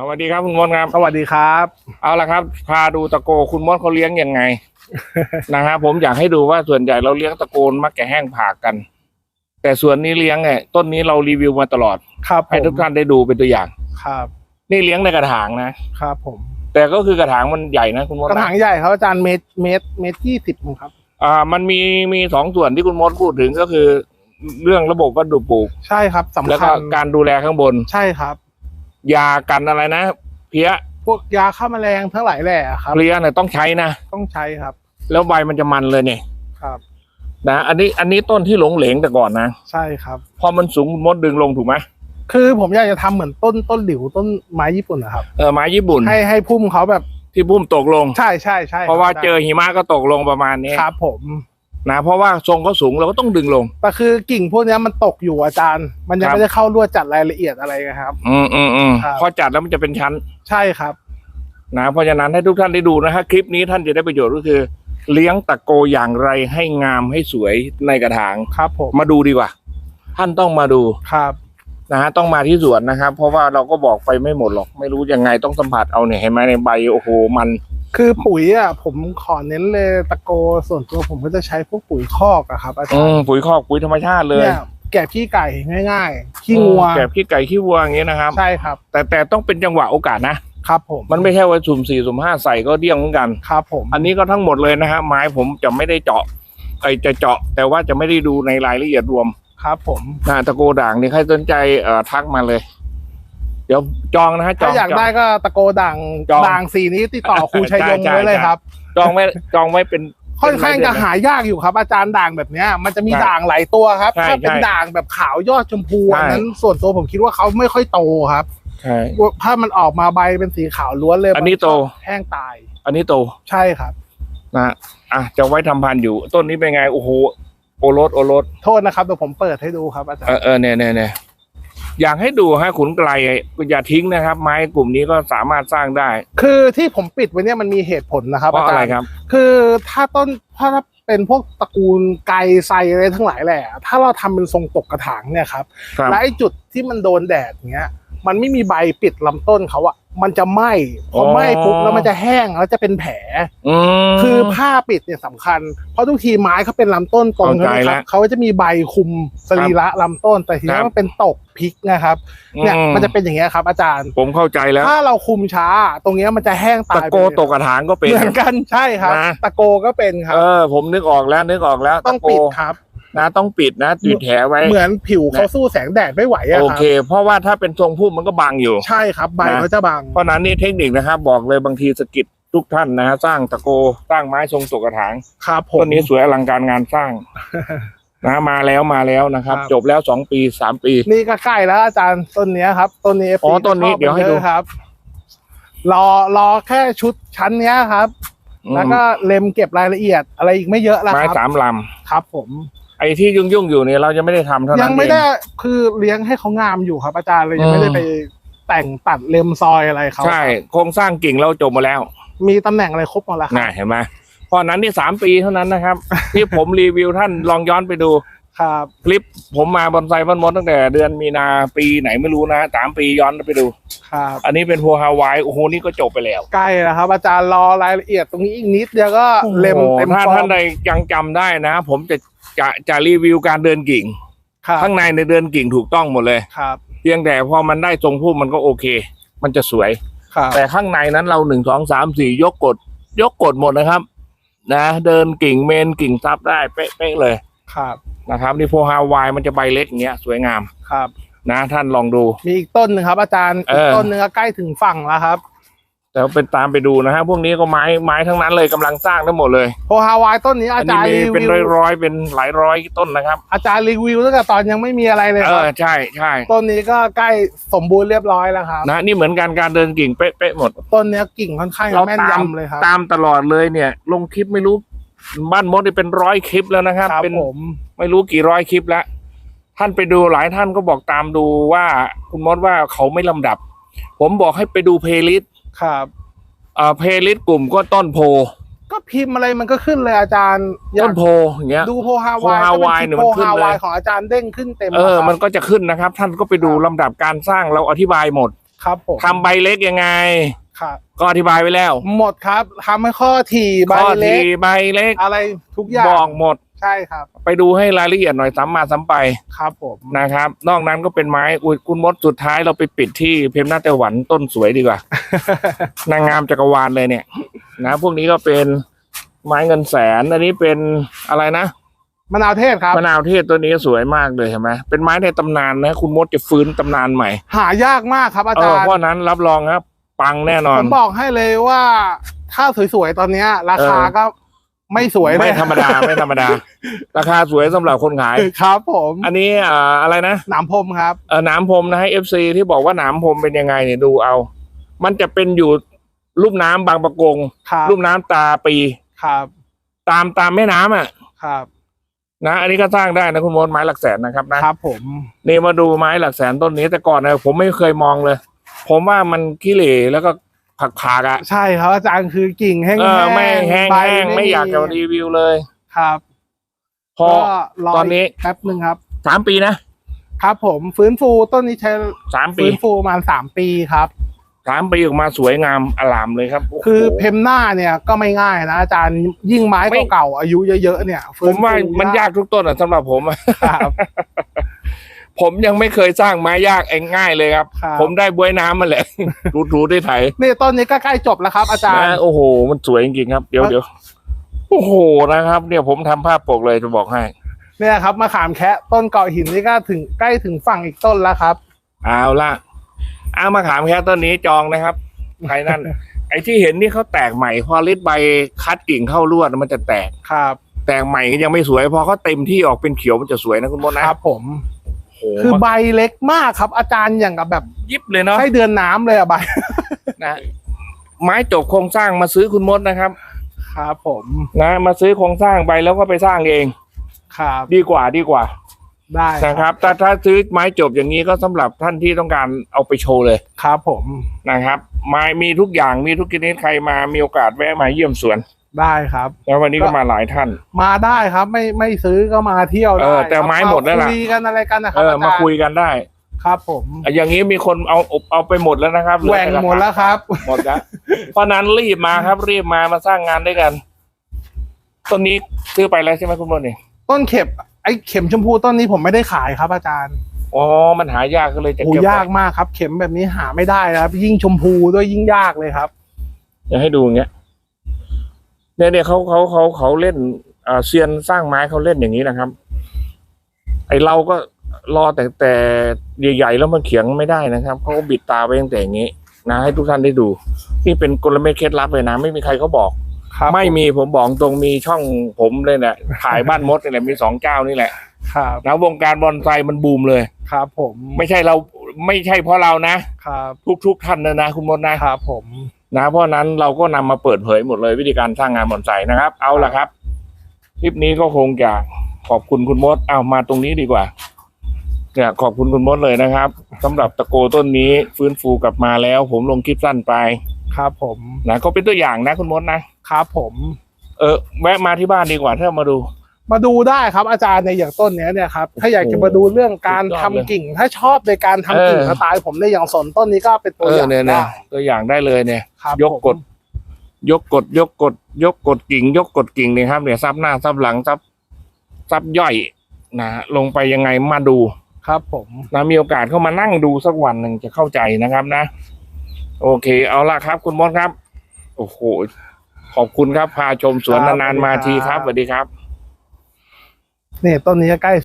สวัสดีครับคุณมดครับสวัสดีครับ เอาละครับ พาดูตะโกคุณมดเขาเลี้ยงยังไงนะครับผมอยากให้ดูว่าส่วนใหญ่เราเลี้ยงตะโกนมักจะแห้งผากกัน แต่ส่วนนี้เลี้ยงไงต้นนี้เรารีวิวมาตลอดครับผมให้ทุกท่านได้ดูเป็นตัวอย่าง ครับ นี่เลี้ยงในกระถางนะครับ ผม แต่ก็คือกระถางมันใหญ่นะคุณมดกระนะถางใหญ่ครับอาจารย์เมตรเมตรเมตรยี่สิบครับ อ่า มันมีมีสองส่วนที่คุณมดพูดถึงก็คือ เรื่องระบบวัสดุปลูก ใช่ครับสำแล้วคัก็ญการดูแลข้างบนใช่ครับ ยากันอะไรนะ เพี้ยพวกยาฆ่าแมลงทั้งหลายแหละครับ เพลี้ยเนี่ยต้องใช้นะต้องใช้ครับ แล้วใบมันจะมันเลยเนี่ยครับ นะอันนี้อันนี้ต้นที่หลงเหลงแต่ก่อนนะใช่ครับ พอมันสูงคุณมดดึงลงถูกไหมคือผมอยากจะทำเหมือนต้นต้นหลิวต้นไม้ญี่ปุ่นนะครับเออไม้ญี่ปุ่นให้ให้พุ่มเขาแบบที่พุ่มตกลง ใช่ใช่ใช่เพราะว่าคบเจอหิมะก็ตกลงประมาณนี้ครับผม นะเพราะว่าทรงเขาสูงเราก็ต้องดึงลง แต่คือกิ่งพวกเนี้ยมันตกอยู่อาจารย์ มันยังครับไม่ได้เข้ารวดจัดรายละเอียดอะไรนะครับ อืมอืมอืมครับ พอจัดแล้วมันจะเป็นชั้น ใช่ครับ นะเพราะฉะนั้นให้ทุกท่านได้ดูนะฮะคลิปนี้ท่านจะได้ประโยชน์ก็คือ เลี้ยงตะโกอย่างไรให้งามให้สวยในกระถาง ครับผมมาดูดีกว่า ท่านต้องมาดูครับ นะฮะต้องมาที่สวนนะครับ เพราะว่าเราก็บอกไปไม่หมดหรอก ไม่รู้ยังไงต้องสัมผัสเอาเนี่ยเห็นไหมในใบโอ้โหมัน คือปุ๋ยอะผมขอเน้นเลยตะโกส่วนตัวผมก็จะใช้พวกปุ๋ยคอกอะครับอาจาอืรมย์ปุ๋ยคอกปุ๋ยธรรมชาติเลยเนี่ยแกะขี้ไก่ง่ายๆขี้งัวแกบขี้ไก่ขี้วัวอย่างเงี้ยนะครับ ใช่ครับ แต่แต่ต้องเป็นจังหวะโอกาสนะ ครับผมมันไม่ใช่ว่าสุ่มสี่สุ่มห้าใส่ก็เดี่ยงเหมือนกัน ครับผมอันนี้ก็ทั้งหมดเลยนะฮะไม้ผมจะไม่ได้เจาะไอจะเจาะ แต่ว่าจะไม่ได้ดูในรายละเอียดรวมครับผม นะตะโกด่างนี่ใครสนใจเอ่อทักมาเลย เดี๋ยวจองนะฮะจอถ้างอยากจอง ได้ก็ตะโกด่างจองด่างสีนี้ติดต่อครูชัยยงใช่ใช่ไว้เลยครับ จองไว้จองไว้เป็น ค่อนข้างเป็จะนไม้เดือนหายากอยู่ครับ อาจารย์ด่างแบบเนี้ยมันจะมีใช่ด่างหลายตัวครับ ใช่ถ้าเป็นใช่ด่างแบบขาวยอดชมพูใช่ อันนั้นส่วนตัวผมคิดว่าเขาไม่ค่อยโตครับใช่ ถ้ามันออกมาใบเป็นสีขาวล้วนเลยอันนี้โต มัแห้งตายอันนี้โตใช่ครับนะอะจะไว้ทำพันธุ์อยู่ ต้นนี้เป็นไงโอ้โหโอรสโอรสโทษนะครับเดี๋ยวผมเปิดให้ดูครับอาจารเอย์อเออเนี่ยเนี่ยเนี่ย อยากให้ดูฮะขุนไกลอย่าทิ้งนะครับ ไม้กลุ่มนี้ก็สามารถสร้างได้ คือที่ผมปิดไว้เนี่ยมันมีเหตุผลนะครับเพราะอาอะไรจารย์ครับ คือถ้าต้นถ้าเป็นพวกตระกูลไกรไซอะไรทั้งหลายแหละ ถ้าเราทำเป็นทรงตกกระถางเนี่ยครับครับและไอ้จุดที่มันโดนแดดเงี้ย มันไม่มีใบปิดลำต้นเขาอะ มันจะไหม้พอไหม้ปุ๊บแล้วมันจะแห้งแล้วจะเป็นแผลอืมคือผ้าปิดเนี่ยสำคัญ เพราะทุกทีไม้เขาเป็นลำต้นตรงเข้าใจใช่ไหมคแล้รับวเขาจะมีใบคุมสรีระลำต้น แต่ทีครันี้บมันเป็นตกพลิกนะครับเนี่ยอืมันจะเป็นอย่างเงี้ยครับ อาจารย์ ผมเข้าใจแล้ว ถ้าเราคุมช้า ตรงเนี้ยมันจะแห้งตาตะยไปโกเลยตกกระถางก็เป็นเหมือนกันใช่ครับนะตะโกก็เป็นครัเอบอผมนึกออกแล้วนึกออกแล้วต้องตะโกปิดครับ นะต้องปิดนะติดแถไว้ เหมือนผิวเขาสู้แสงแดดไม่ไหวอะโอครับ เค เพราะว่าถ้าเป็นทรงพุ่มมันก็บังอยู่ ใช่ครับใบนะเขาจะบาง เพราะฉะนั้นนี่เทคนิคนะครับบอกเลยบางทีสะกิดทุกท่านนะฮะสร้างตะโกสร้างไม้ทรงตกกระถางครับผม ต้นนี้สวยอลังการงานสร้างนะมาแล้วมาแล้วนะครับ ครับ จบแล้วสองปีสามปี นี่ก็ใกล้แล้วอาจารย์ต้นเนี้ยครับ ต้นนี้อ๋อต้นนี้เดี๋ยวให้ดูชอบครับ รอรอแค่ชุดชั้นเนี้ยครับ อืมแล้วก็เล็มเก็บรายละเอียดอะไรอีกไม่เยอะแล้วไม้ครับสามลครับผมำ ไอ้ที่ยุ่งยุ่งๆอยู่เนี่ยเราจะไม่ได้ทำเท่านั้นยังไม่เอได้คือเลี้ยงให้เขางามอยู่ครับ อาจารย์เลยยังไม่ได้อืม ไปแต่งตัดเล็มซอยอะไรเขาใช่โครงสร้างกิ่งเราจบหมาแล้วมีตำแหน่งอะไรครบหมดแล้วครับนะเห็นไหมเพราะฉะนั้นนี่สามปีเท่านั้นนะครับ ที่ผมรีวิวท่านลองย้อนไปดู ครับ คลิปผมมาบอนไซบ้านมดตั้งแต่เดือนมีนาปีไหนไม่รู้นะสามปีย้อนไปดู ครับ อันนี้เป็นโพฮาวายโอ้โหนี่ก็จบไปแล้วใกล้แล้วครับ อาจารย์รอรายละเอียดตรงนี้อีกนิดเดียวก็เล็มโอ้โหเต็มถ้าฟอท่าร์นมใดยังจำได้นะ ผมจะ จะจะรีวิวการเดินกิ่ง ครับข้างในในเดินกิ่งถูกต้องหมดเลย ครับเพียงแต่พอมันได้ทรงพุ่มมันก็โอเค มันจะสวย ครับแต่ข้างในนั้นเราหนึ่งสองสามสี่ยกกด ยกกดหมดนะครับ นะ เดินกิ่งเมนกิ่งซับได้เป๊ะๆเลยครับนะครับนี่โพฮาวายมันจะใบเล็กอย่างเงี้ยสวยงามครับ นะ ท่านลองดู มีอีกต้นหนึ่งครับ อาจารย์เออีอกต้นหนึงก็ใกล้ถึงฝั่งแล้วครับ แต่ว่าเป็นตามไปดูนะฮะพวกนี้ก็ไม้ไม้ทั้งนั้นเลยกำลังสร้างทั้งหมดเลยโพฮาวายต้นนี้อัอานนี้จารย์มีรีเป็นวิวร้อยๆเป็นหลายร้อยต้นนะครับ อาจารย์รีวิวตั้งแต่ตอนยังไม่มีอะไรเลยเอครัอบใช่ใช่ต้นนี้ก็ใกล้สมบูรณ์เรียบร้อยแล้วครับนะนี่เหมือนกันการเดินกิ่งเป๊ะๆหมด ต้นเนี้ยกิ่งค่อนข้างเราแม่นตามยำเลยครับตามตลอดเลยเนี่ย ลงคลิปไม่รู้บ้านมดนี่เป็นร้อยคลิปแล้วนะครับครับเป็นผมไม่รู้กี่ร้อยคลิปแล้วท่านไปดูหลายท่านก็บอกตามดูว่าคุณมดว่าเขาไม่ลำดับ ผมบอกให้ไปดูเพลย์ลิสต์ ครับ อ่าเพลย์ลิสต์กลุ่มก็ต้นโพ ก็พิมพ์อะไรมันก็ขึ้นเลยอาจารย์อยาต้กนโพอย่างเงี้ย ดูโพฮาวายโพฮาวายเนี่ยมันโพขึ้นฮาเลยวายของอาจารย์เด้งขึ้นเต็มเออแล้วครับมันก็จะขึ้นนะครับ ท่านก็ไปดูลำดับการสร้างเราอธิบายหมดครับผมทำใบเล็กยังไง ครับ ก็อธิบายไว้แล้วหมดครับทำให้ข้อถี่ใบข้อเล็ทีก ใบเล็ก อะไรทุกอย่างบอกหมด ใช่ครับ ไปดูให้รายละเอียดหน่อยซ้ำมาซ้ำไปครับผมนะครับ นอกนั้นก็เป็นไม้อุยคุณมดสุดท้ายเราไปปิดที่เพมหน้าไต้หวันต้นสวยดีกว่า นางงามจักรวาลเลยเนี่ย นะ พวกนี้ก็เป็นไม้เงินแสน อันนี้เป็นอะไรนะมะนาวเทศครับ มะนาวเทศตัวนี้สวยมากเลยเห็นไหมเป็นไม้ในตำนานนะ คุณมดจะฟื้นตำนานใหม่หายากมากครับอาเอจาอรย์เพราะนั้นรับรองครับ ปังแน่นอน ผมบอกให้เลยว่า ถ้าสวยๆตอนเนี้ย ราคาเออ ก็ ไม่สวยเลยไม่ธรรมดาไม่ธรรมดา ราคาสวยสำหรับคนขายครับผม อันนี้อ่าอะไรนะหนามพรมครับเออหนามพรมนะให้เอฟซีที่บอกว่าหนามพรมเป็นยังไงเนี่ยดูเอา มันจะเป็นอยู่รูปน้ำบางประกงครับรูปน้ำตาปีครับ ตามตามแม่น้ำอะครับ นะ อันนี้ก็สร้างได้นะคุณมดไม้หลักแสนนะครับนะครับ ผมนี่มาดูไม้หลักแสนต้นนี้แต่ก่อนนะผมไม่เคยมองเลย ผมว่ามันขี้เหร่แล้วก็ ผักผักๆอะใช่ครับอาจารย์คือกิ่งแห้งเออไม่แห้งใบแห้งไม่อยากจะรีวิวเลยครับ พอก็รตอนนี้แป๊บหนึ่งครับสามปีนะครับผมฟื้นฟูต้นนี้ใช้สามปีฟื้นฟูประมาณสามปีครับสามปีออกมาสวยงามอลามเลยครับโโหคือเพมหน้าเนี่ยก็ไม่ง่ายนะอาจารย์ยิ่งไม้ไม่เก่าๆอายุเยอะๆเนี่ยผฟื้มว่ามันยากทุกต้นอะสำหรับผมอะครับ ผมยังไม่เคยสร้างไม้ยากเองง่ายเลยครับ ครับ ผมได้บวยน้ำมาแหละถูๆได้ไถนี่ต้นนี้ก็ใกล้จบแล้วครับ อาจารย์ นะโอ้โห มันสวยจริงๆครับ เดี๋ยวเดี๋ยวโอ้โหนะครับ เนี่ยผมทำภาพปกเลยจะบอกให้ เนี่ยครับมะขามแคะต้นเกาะหินนี่ก็ถึงใกล้ถึงฝั่งอีกต้นแล้วครับ เอาละเอามาขามแค่ต้นนี้จองนะครับใครนั่น ไอ้ที่เห็นนี่เขาแตกใหม่ พอลิดใบคัดกิ่งเข้าลวดมันจะแตก ครับ แตกใหม่ก็ยังไม่สวย พอเขาเต็มที่ออกเป็นเขียวมันจะสวยนะคุณมดนะครับผมโอ้โห คือใบเล็กมากครับ อาจารย์อย่างกับแบบยิบเลยเนาะไส้เดือนน้ำเลยอะใบนะไม้จบโครงสร้างมาซื้อคุณมดนะครับ ครับผมนะมาซื้อโครงสร้างไปแล้วก็ไปสร้างเองครับดีกว่าดีกว่า ได้นะครับถ้าถ้าซื้อไม้จบอย่างนี้ก็สำหรับท่านที่ต้องการเอาไปโชว์เลยครับผมนะครับ ไม้มีทุกอย่างมีทุกชนิดใครมามีโอกาสแวะมาเยี่ยมสวน ได้ครับ แล้ววันนี้ก็มาหลายท่าน มาได้ครับ ไม่ไม่ซื้อก็มาเที่ยวเอได้อแต่ไม้หมดแล้วล่ะคุยกันอะไรกันนะคเอรับออาจารย์มาคุยกันได้ ครับผม อย่างนี้มีคนเอาเอาไปหมดแล้วนะครับเลือแหว่งต่กระถาหมดแล้วครับ หมดแล้วเพราะฉะนั้นรีบมาครับรีบมามาสร้างงานด้วยกัน ต้นนี้ซื้อไปแล้วใช่ไหมคุณบอลนี่ต้นเข็มไอ้เข็มชมพูต้นนี้ผมไม่ได้ขายครับ อาจารย์อ๋อ มันหายากก็เลยจะโอ้เก็บไว้ยากมากครับ เข็มแบบนี้หาไม่ได้ครับ ยิ่งชมพูด้วยยิ่งยากเลยครับ อยากให้ดูอย่างเงี้ย เนี่ยเนี่ยเขาเขาเขาเขาเล่นอ่าเซียนสร้างไม้เขาเล่นอย่างนี้นะครับ ไอเราก็รอแต่แต่ใหญ่ๆแล้วมันเขียงไม่ได้นะครับเขาก็บิดตาไปตั้งแต่อย่างนี้นะให้ทุกท่านได้ดู นี่เป็นกลเม็ดเคล็ดลับเลยนะ ไม่มีใครเขาบอกครับไม่มีผมบอกตรงมีช่องผมเลยเนี่ยถ่ายบ้านมดนี่แหละมีสองเจ้านี่แหละครับนะวงการบอนไซมันบูมเลยครับ ผมไม่ใช่เราไม่ใช่เพราะเรานะครับทุกๆท่านนะนะคุณมดนะครับผม นะเพราะนั้นเราก็นำมาเปิดเผยหมดเลยวิธีการสร้างงานบอนไซนะครับ เอาละครับ คลิปนี้ก็คงจะขอบคุณคุณมดเอามาตรงนี้ดีกว่าเนี่ยขอบคุณคุณมดเลยนะครับสำหรับตะโกต้นนี้ฟื้นฟูกลับมาแล้ว ผมลงคลิปสั้นไป ครับผมนะก็เป็นตัวอย่างนะคุณมดนะครับผม เออแวะมาที่บ้านดีกว่าถ้ามาดู มาดูได้ครับอาจารย์ในอย่างต้นเนี้ยเนี่ยครับถ้าอยากจะมาดูเรื่องการสุดยอดทำเลยกิ่ง ถ้าชอบในการทำกิ่งเออ สไตล์ผมในยอย่างสนต้นนี้ก็เป็นตัวเอออย่างเนี่ยเนี่ได้ยตัวอย่างได้เลยเนี่ย ครับยกผมกดยกกด ยกกด ยกกดกิ่ง ยกกดกิ่งเนี่ยครับเนี่ยซับหน้าซับหลังซับซับย่อยนะลงไปยังไงมาดูครับผมนะมีโอกาสเข้ามานั่งดูสักวันหนึ่งจะเข้าใจนะครับนะ โอเค เอาละครับ คุณมดครับ โอ้โหขอบคุณครับพาชมสวนนานๆมาทีครับสวัสดีครับเนี่ยต้นนี้ใกล้